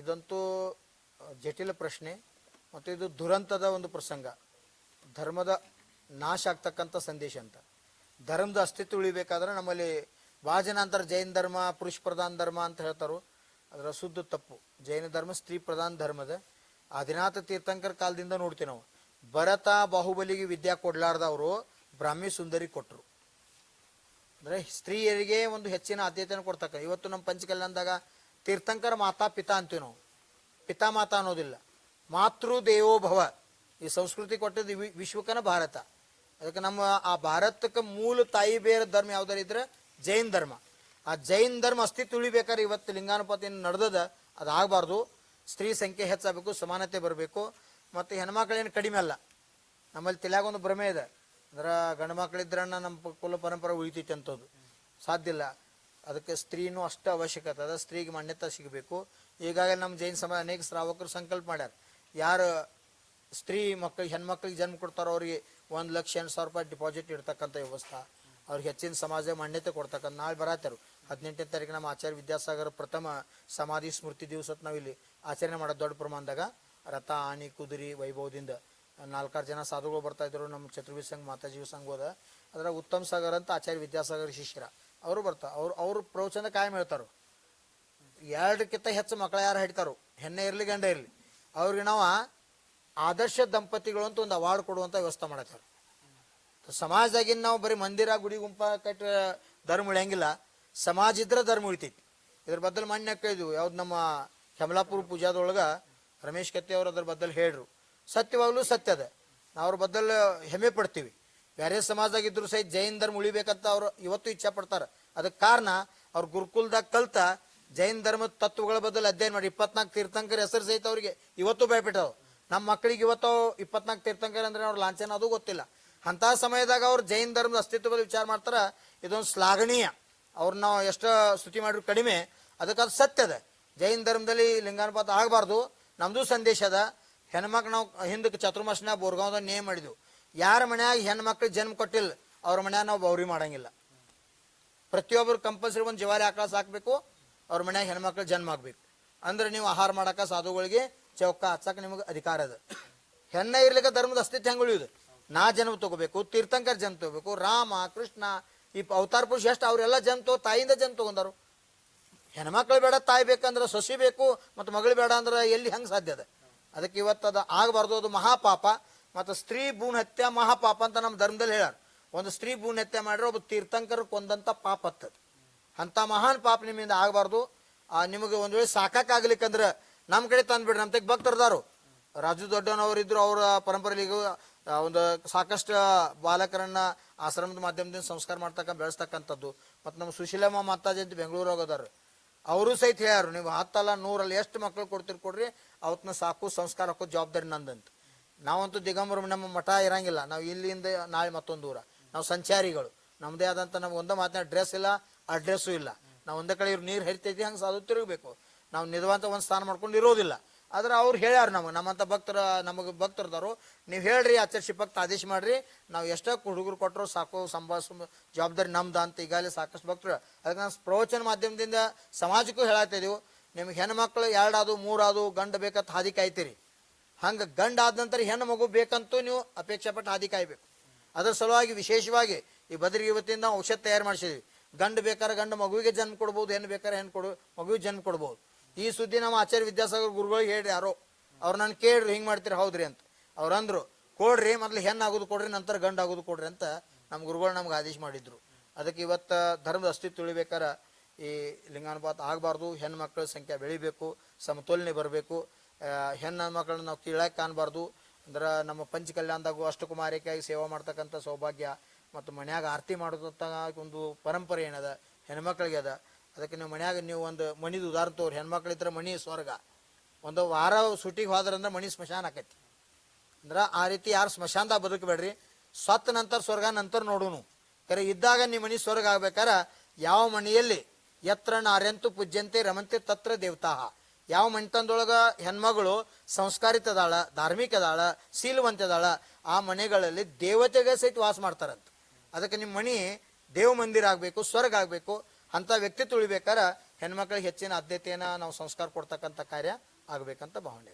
ಇದಂತೂ ಜಟಿಲ ಪ್ರಶ್ನೆ ಮತ್ತು ಇದು ದುರಂತದ ಒಂದು ಪ್ರಸಂಗ. ಧರ್ಮದ ನಾಶ ಆಗ್ತಕ್ಕಂಥ ಸಂದೇಶ ಅಂತ. ಧರ್ಮದ ಅಸ್ತಿತ್ವ ಉಳಿಬೇಕಾದ್ರೆ ನಮ್ಮಲ್ಲಿ ವಾಜನಾಂತರ ಜನ ಧರ್ಮ, ಪುರುಷ ಪ್ರಧಾನ ಧರ್ಮ ಅಂತ ಹೇಳ್ತಾರೋ, ಅದರ ಶುದ್ಧ ತಪ್ಪು. ಜೈನ ಧರ್ಮ ಸ್ತ್ರೀ ಪ್ರಧಾನ ಧರ್ಮದ. ಆದಿನಾಥ ತೀರ್ಥಂಕರ ಕಾಲದಿಂದ ನೋಡ್ತೀವಿ ನಾವು. ಭರತ ಬಾಹುಬಲಿಗೆ ವಿದ್ಯಾ ಕೊಡ್ಲಾರ್ದವರು ಬ್ರಾಹ್ಮಿ ಸುಂದರಿ ಕೊಟ್ಟರು ಅಂದರೆ ಸ್ತ್ರೀಯರಿಗೆ ಒಂದು ಹೆಚ್ಚಿನ ಆದ್ಯತೆಯನ್ನು ಕೊಡ್ತಕ್ಕ. ಇವತ್ತು ನಮ್ಮ ಪಂಚಕಲ್ಯಾಣದಾಗ ತೀರ್ಥಂಕರ ಮಾತಾ ಪಿತಾ ಅಂತೀವಿ ನಾವು ಪಿತಾ ಮಾತಾ ಅನ್ನೋದಿಲ್ಲ. ಮಾತೃ ದೇವೋ ಭವ. ಈ ಸಂಸ್ಕೃತಿ ಕೊಟ್ಟದ್ದು ವಿಶ್ವಕನ ಭಾರತ. ಅದಕ್ಕೆ ನಮ್ಮ ಆ ಭಾರತಕ್ಕೆ ಮೂಲ ತಾಯಿ ಬೇರೆ ಧರ್ಮ ಯಾವ್ದಾರು ಇದ್ರೆ ಜೈನ್ ಧರ್ಮ. ಆ ಜೈನ್ ಧರ್ಮ ಅಸ್ತಿತ್ವ ಉಳಿಬೇಕಾದ್ರೆ ಇವತ್ತು ಲಿಂಗಾನುಪಾತ ನಡೆದದ, ಅದು ಆಗಬಾರ್ದು. ಸ್ತ್ರೀ ಸಂಖ್ಯೆ ಹೆಚ್ಚಾಗಬೇಕು, ಸಮಾನತೆ ಬರಬೇಕು. ಮತ್ತು ಹೆಣ್ಮಕ್ಳೇನು ಕಡಿಮೆ ಅಲ್ಲ. ನಮ್ಮಲ್ಲಿ ತಲೆಯಾಗ ಒಂದು ಭ್ರಮೆ ಇದೆ. ಅಂದ್ರೆ ಗಂಡು ಮಕ್ಕಳಿದ್ರಣ್ಣ ನಮ್ಮ ಕುಲ ಪರಂಪರೆ ಉಳಿತೈತೆ ಅಂತದ್ದು ಸಾಧ್ಯ ಇಲ್ಲ. ಅದಕ್ಕೆ ಸ್ತ್ರೀನೂ ಅಷ್ಟು ಅವಶ್ಯಕತೆ. ಅದ ಸ್ತ್ರೀಗೆ ಮಾನ್ಯತೆ ಸಿಗಬೇಕು. ಈಗಾಗಲೇ ನಮ್ಮ ಜೈನ ಸಮಾಜ ಅನೇಕ ಶ್ರಾವಕರು ಸಂಕಲ್ಪ ಮಾಡ್ಯಾರ. ಯಾರು ಸ್ತ್ರೀ ಮಕ್ಕಳಿಗೆ ಹೆಣ್ಮಕ್ಳಿಗೆ ಜನ್ಮ ಕೊಡ್ತಾರೋ ಅವ್ರಿಗೆ ಒಂದು ಲಕ್ಷ ಎಂಟು ಸಾವಿರ ರೂಪಾಯಿ ಡಿಪಾಸಿಟ್ ಇಡ್ತಕ್ಕಂಥ ವ್ಯವಸ್ಥೆ. ಅವ್ರಿಗೆ ಹೆಚ್ಚಿನ ಸಮಾಜ ಮಾನ್ಯತೆ ಕೊಡ್ತಕ್ಕಂಥ ನಾಳೆ ಬರತ್ತಾರು ಹದಿನೆಂಟನೇ ತಾರೀಕು ನಮ್ಮ ಆಚಾರ್ಯ ವಿದ್ಯಾಸಾಗರ ಪ್ರಥಮ ಸಮಾಧಿ ಸ್ಮೃತಿ ದಿವಸಕ್ಕೆ ನಾವಿಲ್ಲಿ ಆಚರಣೆ ಮಾಡೋದು ದೊಡ್ಡ ಪ್ರಮಾಣದಾಗ ರಥ, ಆನಿ, ಕುದುರಿ ವೈಭವದಿಂದ ನಾಲ್ಕಾರು ಜನ ಸಾಧುಗಳು ಬರ್ತಾ ಇದ್ರು. ನಮ್ಮ ಚತುರ್ವಿ ಸಂಘ, ಮಾತಾಜಿ ಸಂಘ ಹೋದ. ಅದರ ಉತ್ತಮ ಸಾಗರ್ ಅಂತ ಆಚಾರ್ಯ ವಿದ್ಯಾಸಾಗರ ಶಿಷ್ಯರ. ಅವರು ಬರ್ತಾರೆ ಅವ್ರು ಅವ್ರ ಪ್ರವಚನ ಕಾಯಂ ಹೇಳ್ತಾರು. ಎರಡಕ್ಕಿಂತ ಹೆಚ್ಚು ಮಕ್ಕಳು ಯಾರು ಹಿಡಿತಾರೋ? ಹೆಣ್ಣೆ ಇರಲಿ, ಗಂಡ ಇರಲಿ. ಅವ್ರಿಗೆ ನಾವು ಆದರ್ಶ ದಂಪತಿಗಳು ಅಂತ ಒಂದು ಅವಾರ್ಡ್ ಕೊಡುವಂಥ ವ್ಯವಸ್ಥೆ ಮಾಡತ್ತಾರೆ ಸಮಾಜದಾಗಿನ ನಾವು ಬರೀ ಮಂದಿರ, ಗುಡಿ, ಗುಂಪ ಕಟ್ಟ ಧರ್ಮ ಉಳಿಯಂಗಿಲ್ಲ. ಸಮಾಜ ಇದ್ರೆ ಧರ್ಮ ಉಳಿತೈತಿ. ಇದ್ರ ಬದಲು ಮಾನ್ಯ ಕೇಳಿದ್ವು ಯಾವ್ದು ನಮ್ಮ ಕಮಲಾಪುರ ಪೂಜಾದೊಳಗೆ ರಮೇಶ್ ಕತ್ತಿ ಅವರು ಅದ್ರ ಬದಲು ಹೇಳ್ರು. ಸತ್ಯವಾಗ್ಲೂ ಸತ್ಯ ಅದ. ನಾವು ಅವ್ರ ಬದಲು ಹೆಮ್ಮೆ ಪಡ್ತೀವಿ. ಬೇರೆ ಸಮಾಜದಾಗಿದ್ರು ಸಹಿತ ಜೈನ್ ಧರ್ಮ ಉಳಿಬೇಕಂತ ಅವ್ರು ಇವತ್ತು ಇಚ್ಛೆ ಪಡ್ತಾರೆ ಅದಕ್ಕೆ ಕಾರಣ ಅವ್ರ ಗುರುಕುಲ್ದಾಗ ಕಲ್ತ ಜೈನ್ ಧರ್ಮದ ತತ್ವಗಳ ಬದಲು ಅಧ್ಯಯನ ಮಾಡಿ ಇಪ್ಪತ್ನಾಲ್ಕು ತೀರ್ಥಂಕರ ಹೆಸರು ಸಹಿತ ಅವ್ರಿಗೆ ಇವತ್ತು ಭಯಪಟ್ಟವು ನಮ್ಮ ಮಕ್ಕಳಿಗೆ ಇವತ್ತು ಇಪ್ಪತ್ನಾಲ್ಕು ತೀರ್ಥಂಕರ ಅಂದ್ರೆ ಅವ್ರ ಲಾಂಛನ ಅದು ಗೊತ್ತಿಲ್ಲ. ಅಂಥ ಸಮಯದಾಗ ಅವ್ರು ಜೈನ್ ಧರ್ಮದ ಅಸ್ತಿತ್ವದಲ್ಲಿ ಬಗ್ಗೆ ವಿಚಾರ ಮಾಡ್ತಾರೆ. ಇದೊಂದು ಶ್ಲಾಘನೀಯ. ಅವ್ರನ್ನ ನಾವು ಎಷ್ಟು ಸ್ತುತಿ ಮಾಡಿದ್ರು ಕಡಿಮೆ. ಅದಕ್ಕೆ ಅದು ಸತ್ಯ ಅದ. ಜೈನ್ ಧರ್ಮದಲ್ಲಿ ಲಿಂಗಾನುಪಾತ ಆಗಬಾರ್ದು. ನಮ್ಮದು ಸಂದೇಶ ಅದ. ಹೆಣ್ಮಕ್ಳು ನಾವು ಹಿಂದಕ್ಕೆ ಚತುರ್ಮಾಸನ ಬೋರ್ಗಾಂವ್ದಾಗ ನೇಮ್ ಮಾಡಿದ್ವು. ಯಾರ ಮನ್ಯಾಗ ಹೆಣ್ಮಕ್ಳಿಗೆ ಜನ್ಮ ಕೊಟ್ಟಿಲ್ಲ, ಅವ್ರ ಮನ್ಯಾಗ ನಾವು ಬೌರಿ ಮಾಡಂಗಿಲ್ಲ. ಪ್ರತಿಯೊಬ್ಬರು ಕಂಪಲ್ಸರಿ ಒಂದು ಜವಾರಿ ಆಕಳ ಸಾಕಬೇಕು ಅವ್ರ ಮನ್ಯಾಗ ಹೆಣ್ಮಕ್ಳು ಜನ್ಮ ಆಗ್ಬೇಕು. ಅಂದ್ರೆ ನೀವು ಆಹಾರ ಮಾಡಕ ಸಾಧುಗಳಿಗೆ ಚೌಕ ಹಚ್ಚಕ ನಿಮಗೆ ಅಧಿಕಾರ ಅದ. ಹೆಣ್ಣ ಇರ್ಲಿಕ್ಕೆ ಧರ್ಮದ ಅಸ್ತಿತ್ವ ಹೆಂಗೆ ಉಳಿಯುದು? ನಾ ಜನ್ಮ ತಗೋಬೇಕು, ತೀರ್ಥಂಕರ್ ಜನ್ಮ ತಗೋಬೇಕು, ರಾಮ, ಕೃಷ್ಣ, ಈ ಅವತಾರ ಪುರುಷ ಎಷ್ಟು ಅವರೆಲ್ಲ ಜನ್ಮ ತಗೋ ತಾಯಿಯಿಂದ ಜನ್ಮ ತಗೊಂಡರು ಹೆಣ್ಮಕ್ಳು ಬೇಡ, ತಾಯಿ ಬೇಕಂದ್ರೆ ಸೊಸಿ ಬೇಕು, ಮತ್ತು ಮಗಳು ಬೇಡ ಅಂದ್ರೆ ಎಲ್ಲಿ ಹೆಂಗೆ ಸಾಧ್ಯ ಅದ? ಅದಕ್ಕೆ ಇವತ್ತು ಅದು ಆಗಬಾರ್ದು, ಅದು ಮಹಾಪಾಪ. ಮತ್ತು ಸ್ತ್ರೀ ಭ್ರೂಣ ಹತ್ಯೆ ಮಹಾಪಾಪ ಅಂತ ನಮ್ಮ ಧರ್ಮದಲ್ಲಿ ಹೇಳ್ಯಾರ. ಒಂದು ಸ್ತ್ರೀ ಭ್ರೂಣ ಹತ್ಯೆ ಮಾಡಿದ್ರೆ ಒಬ್ಬ ತೀರ್ಥಂಕರ ಕೊಂದಂಥ ಪಾಪ ಹತ್ತದು ಅಂಥ ಮಹಾನ್ ಪಾಪ ನಿಮ್ಮಿಂದ ಆಗಬಾರ್ದು. ನಿಮಗೆ ಒಂದು ವೇಳೆ ಸಾಕಾಗ್ಲಿಕ್ಕಂದ್ರೆ ನಮ್ಮ ಕಡೆ ತಂದ್ಬಿಡ್ರಿ ನಮ್ಮ ತೆಗ್ ಭಕ್ತರದಾರು ರಾಜು ದೊಡ್ಡವನವರಿದ್ರು ಅವರ ಪರಂಪರೆಲಿಗೂ ಆ, ಒಂದು ಸಾಕಷ್ಟು ಬಾಲಕರನ್ನ ಆಶ್ರಮದ ಮಾಧ್ಯಮದಿಂದ ಸಂಸ್ಕಾರ ಮಾಡ್ತಕ್ಕ ಬೆಳೆಸ್ತಕ್ಕಂಥದ್ದು. ಮತ್ತು ನಮ್ಮ ಸುಶೀಲಮ್ಮ ಮಾತಾಜಿ ಅಂತ ಬೆಂಗಳೂರಾಗ ಅದಾರ ಅವರು ಸಹಿತ ಹೇಳ್ಯಾರು ನೀವು ಹತ್ತಲ್ಲ ನೂರಲ್ಲಿ ಎಷ್ಟು ಮಕ್ಕಳು ಕೊಡ್ತೀರಿ ಕೊಡ್ರಿ ಅವತ್ತನ್ನ ಸಾಕು ಸಂಸ್ಕಾರ ಹಾಕೋ ಜವಾಬ್ದಾರಿ ನಂದಂತ. ನಾವಂತೂ ದಿಗಂಬರ ನಮ್ಮ ಮಠ ಇರಂಗಿಲ್ಲ. ನಾವು ಇಲ್ಲಿಂದ ನಾಳೆ ಮತ್ತೊಂದು ದೂರ ನಾವು ಸಂಚಾರಿಗಳು. ನಮ್ಮದೇ ಆದಂಥ ನಮ್ಗೆ ಒಂದೇ ಮಾತಿನ ಡ್ರೆಸ್ ಇಲ್ಲ ಅಡ್ರೆಸ್ಸು ಇಲ್ಲ. ನಾವು ಒಂದೇ ಕಡೆ ಇವ್ರು ನೀರು ಹರಿತೈತಿ, ಹಂಗೆ ಸಾಧು ತಿರುಗಬೇಕು. ನಾವು ನಿಜವಂತ ಒಂದು ಸ್ಥಾನ ಮಾಡ್ಕೊಂಡು ಇರೋದಿಲ್ಲ. ಆದ್ರೆ ಅವ್ರು ಹೇಳ್ಯಾರ ನಮಗೆ ನಮ್ಮಂಥ ಭಕ್ತರ, ನಮಗೆ ಭಕ್ತರದವರು, ನೀವು ಹೇಳ್ರಿ, ಆಚರಿಸಿ ಭಕ್ತ ಆದೇಶ ಮಾಡ್ರಿ. ನಾವು ಎಷ್ಟೋ ಹುಡುಗರು ಕೊಟ್ಟರು ಸಾಕು ಸಂಭಾಷ ಜವಾಬ್ದಾರಿ ನಮ್ದು ಅಂತ ಈಗಾಗಲೇ ಸಾಕಷ್ಟು ಭಕ್ತರು. ಅದಕ್ಕೆ ನಾವು ಪ್ರವಚನ ಮಾಧ್ಯಮದಿಂದ ಸಮಾಜಕ್ಕೂ ಹೇಳಾತಿದ್ದೀವಿ ನಿಮ್ಗೆ ಹೆಣ್ಮಕ್ಳು ಎರಡಾದು, ಮೂರಾದು ಗಂಡು ಬೇಕಂತ ಹಾದಿ ಕಾಯ್ತೀರಿ. ಹಂಗೆ ಗಂಡ ಆದ ನಂತರ ಹೆಣ್ಣು ಮಗು ಬೇಕಂತೂ ನೀವು ಅಪೇಕ್ಷೆ ಪಟ್ಟು ಹಾದಿ ಕಾಯ್ಬೇಕು. ಅದರ ಸಲುವಾಗಿ ವಿಶೇಷವಾಗಿ ಈ ಬದ್ರಿಗೆ ಇವತ್ತಿಂದ ನಾವು ಔಷಧ ತಯಾರು ಮಾಡಿಸಿದ್ವಿ. ಗಂಡು ಬೇಕಾದ್ರೆ ಗಂಡು ಮಗುವಿಗೆ ಜನ್ಮ ಕೊಡ್ಬೋದು, ಹೆಣ್ಣು ಬೇಕಾದ್ರೆ ಹೆಣ್ಣು ಕೊಡು, ಮಗುವಿಗೆ ಜನ್ಮ ಕೊಡ್ಬೋದು. ಈ ಸುದ್ದಿ ನಮ್ಮ ಆಚಾರ್ಯ ವಿದ್ಯಾಸಾಗರ್ ಗುರುಗಳಿಗೆ ಹೇಳ್ರಿ, ಯಾರೋ ಅವ್ರು ನಾನು ಕೇಳ್ರಿ, ಹಿಂಗೆ ಮಾಡ್ತೀರಿ, ಹೌದ್ರಿ ಅಂತ. ಅವ್ರು ಅಂದ್ರು, ಕೊಡ್ರಿ, ಮೊದಲು ಹೆಣ್ಣು ಆಗೋದು ಕೊಡ್ರಿ, ನಂತರ ಗಂಡು ಆಗೋದು ಕೊಡ್ರಿ ಅಂತ ನಮ್ಮ ಗುರುಗಳು ನಮ್ಗೆ ಆದೇಶ ಮಾಡಿದ್ರು. ಅದಕ್ಕೆ ಇವತ್ತು ಧರ್ಮದ ಅಸ್ತಿತ್ವ ಉಳಿಬೇಕಾರೆ ಈ ಲಿಂಗಾನುಪಾತ ಆಗಬಾರ್ದು ಹೆಣ್ಮಕ್ಳ ಸಂಖ್ಯೆ ಬೆಳಿಬೇಕು, ಸಮತೋಲನೆ ಬರಬೇಕು. ಹೆಣ್ಣು ಮಕ್ಕಳನ್ನ ನಾವು ಕೀಳಾಗಿ ಕಾಣಬಾರ್ದು. ಅಂದ್ರೆ ನಮ್ಮ ಪಂಚ ಕಲ್ಯಾಣದಾಗೂ ಅಷ್ಟಕುಮಾರಿಕೆಯಾಗಿ ಸೇವೆ ಮಾಡ್ತಕ್ಕಂಥ ಸೌಭಾಗ್ಯ ಮತ್ತು ಮನ್ಯಾಗ ಆರತಿ ಮಾಡೋದಂತ ಒಂದು ಪರಂಪರೆ ಏನದ? ಹೆಣ್ಮಕ್ಳಿಗೆ ಅದ. ಅದಕ್ಕೆ ನೀವು ಮನ್ಯಾಗ ನೀವು ಒಂದು ಮಣಿದು ಉದಾಹರಣೆ ತೋರಿ ಹೆಣ್ಮಕ್ಳಿದ್ರೆ ಮಣಿ ಸ್ವರ್ಗ. ಒಂದು ವಾರ ಸುಟಿಗೆ ಹೋದ್ರಂದ್ರೆ ಮಣಿ ಸ್ಮಶಾನ ಆಕೈತಿ. ಅಂದ್ರೆ ಆ ರೀತಿ ಯಾರು ಸ್ಮಶಾನದಾಗ ಬದುಕಬೇಡ್ರಿ. ಸ್ವತ್ತ ನಂತರ ಸ್ವರ್ಗ, ನಂತರ ನೋಡೋನು. ಕರೆ ಇದ್ದಾಗ ನಿಮ್ಮ ಮಣಿ ಸ್ವರ್ಗ ಆಗ್ಬೇಕಾರೆ. ಯಾವ ಮನೆಯಲ್ಲಿ? ಯತ್ರ ನಾರ್ಯಂತು ಪೂಜ್ಯಂತೆ ರಮಂತೆ ತತ್ರ ದೇವತಾ ಯಾವ ಮನೆತನದೊಳಗ ಹೆಣ್ಮಗಳು ಸಂಸ್ಕಾರಿತ ಅದಾಳ ಧಾರ್ಮಿಕ ಅದಾಳ ಶೀಲವಂತ ಅದಾಳ ಆ ಮನೆಗಳಲ್ಲಿ ದೇವತೆಗೆ ಸಹಿತ ವಾಸ ಮಾಡ್ತಾರಂತ. ಅದಕ್ಕೆ ನಿಮ್ಮ ಮನೆ ದೇವ ಮಂದಿರ ಆಗಬೇಕು, ಸ್ವರ್ಗ ಆಗಬೇಕು, ಅಂಥ ವ್ಯಕ್ತಿ ತುಳಿಬೇಕಾರೆ ಹೆಣ್ಮಕ್ಳಿಗೆ ಹೆಚ್ಚಿನ ಆದ್ಯತೆಯನ್ನು ನಾವು ಸಂಸ್ಕಾರ ಕೊಡ್ತಕ್ಕಂಥ ಕಾರ್ಯ ಆಗಬೇಕಂತ ಭಾವನೆ